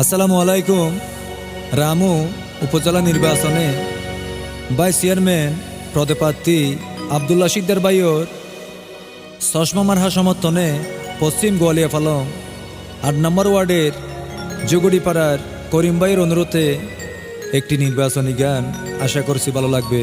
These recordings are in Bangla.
আসসালামু আলাইকুম। রামু উপজেলা নির্বাচনে ভাইস চেয়ারম্যান পদপ্রার্থী আবদুল্লা শিকদার বাইয়র চশমা মারহা সমর্থনে পশ্চিম গোয়ালিয়া ফালং আট নম্বর ওয়ার্ডের জুগুড়িপাড়ার করিম ভাইয়ের অনুরোধে একটি নির্বাচনী গান আশা করছি ভালো লাগবে।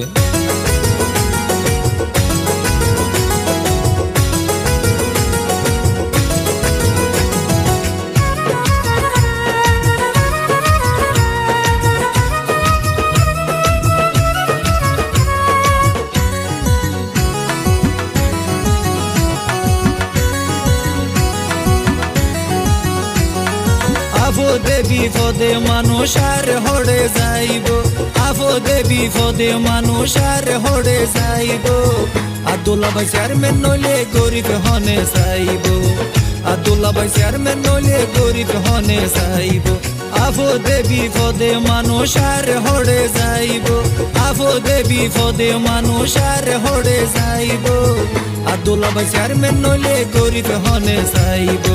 আফদে বিপদে মানুষ আর হড়ে যাইব। আফদে বিপদে মানুষ আর হড়ে যাইব। আব্দুল্লাহ ভাই চেয়ারম্যান নইলে গরিব হনে যাইব। আব্দুল্লাহ ভাই চেয়ারম্যান নইলে গরিব হনে যাইব। আফদে বিপদে মানুষ আর হড়ে যাইব। আফদে বিপদে মানুষ আর হড়ে যাইব। আব্দুল্লাহ ভাই চেয়ারম্যান নইলে গরিব হনে যাইব।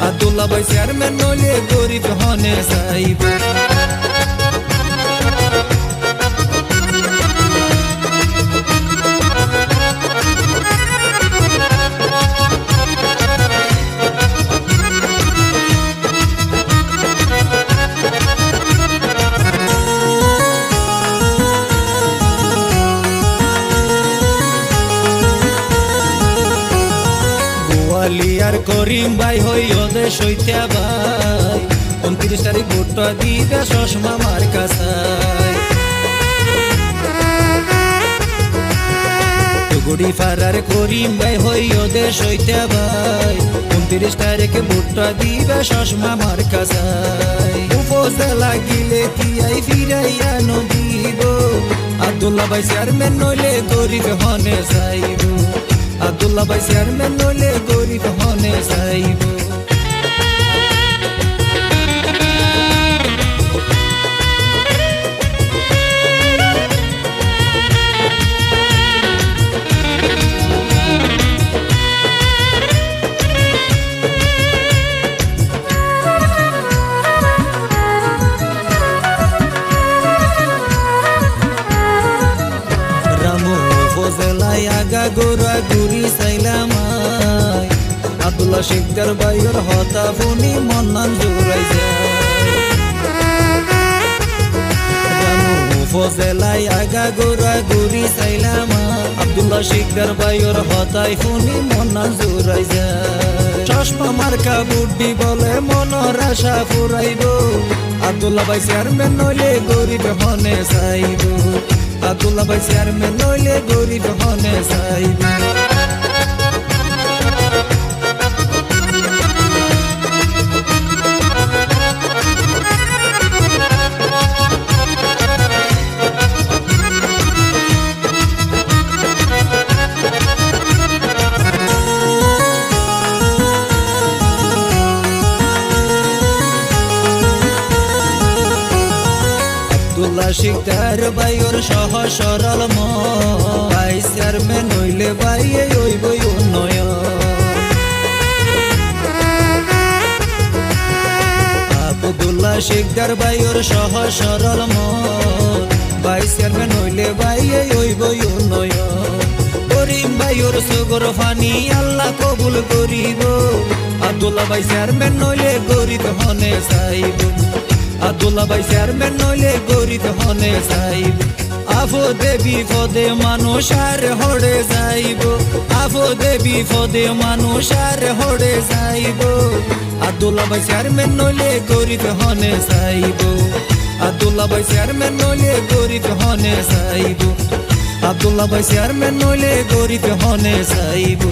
আব্দুল্লাহ ভাই চেয়ারম্যান নইলে গরিব হনে যাইব গোয়ালিয়ার করিম ভাই, হই ওদের সইতা ভাই। উনত্রিশ তারিখ ভোটটা দিবে চশমা মার কাছায় গুড়ি ফারার করিম ভাই, হই ওদের সইতা ভাই। উনত্রিশ তারিখে ভোটটা দিবে চশমা মার কাছায় উপজেলা গিলে তিয়াই ফিরাইয়া নদীব। আব্দুল্লাহ ভাই চেয়ারম্যান নইলে গরিব হনে যাইব। আব্দুল্লাহ ভাই চেয়ারম্যান নইলে গরিব হনে যাইব গোরা গুরি সাইলাম আব্দুল্লাহ শিকদার বাইর হতা ফোনি মন্নান রামু উপজেলায় আগা গোরা গুরি সাইলাম আব্দুল্লাহ শিকদার বাইর হতাই ফোনি মন্নান জোরাই যায়। চশমা মার্কা বুড্ডি বলে মনের আশা ফুরাইব। আব্দুল্লাহ ভাই চেয়ারম্যান নইলে গরিব হনে চাইব আব্দুল্লাহ ভাই চেয়ারম্যান নইলে গরিব হনে চাইব আব্দুল্লাহ শিকদার বাইর সহ সরল মাই চেয়ারম্যান হইলে বাইয়ে ওইব উন্নয়ন। আব্দুল্লাহ শিকদার বাইর সহ সরল বাই চেয়ারম্যান হইলে বাইয়ে ওইব উন্নয়ন। করিম বাইর সুগর ফানি আল্লাহ কবুল করিব। আব্দুল্লাহ ভাই চেয়ারম্যান নইলে গরিব হনে চাইব। আব্দুল্লাহ ভাই চেয়ারম্যান নইলে গরিব হনে যাইব। আফদে বিপদে মানুষ আর হড়ে যাইব। আফদে বিপদে মানুষ আর হড়ে যাইব। আব্দুল্লাহ ভাই চেয়ারম্যান নইলে গরিব হনে যাইব। আব্দুল্লাহ ভাই চেয়ারম্যান নইলে গরিব হনে যাইব। আব্দুল্লাহ ভাই চেয়ারম্যান নইলে গরিব হনে যাইব।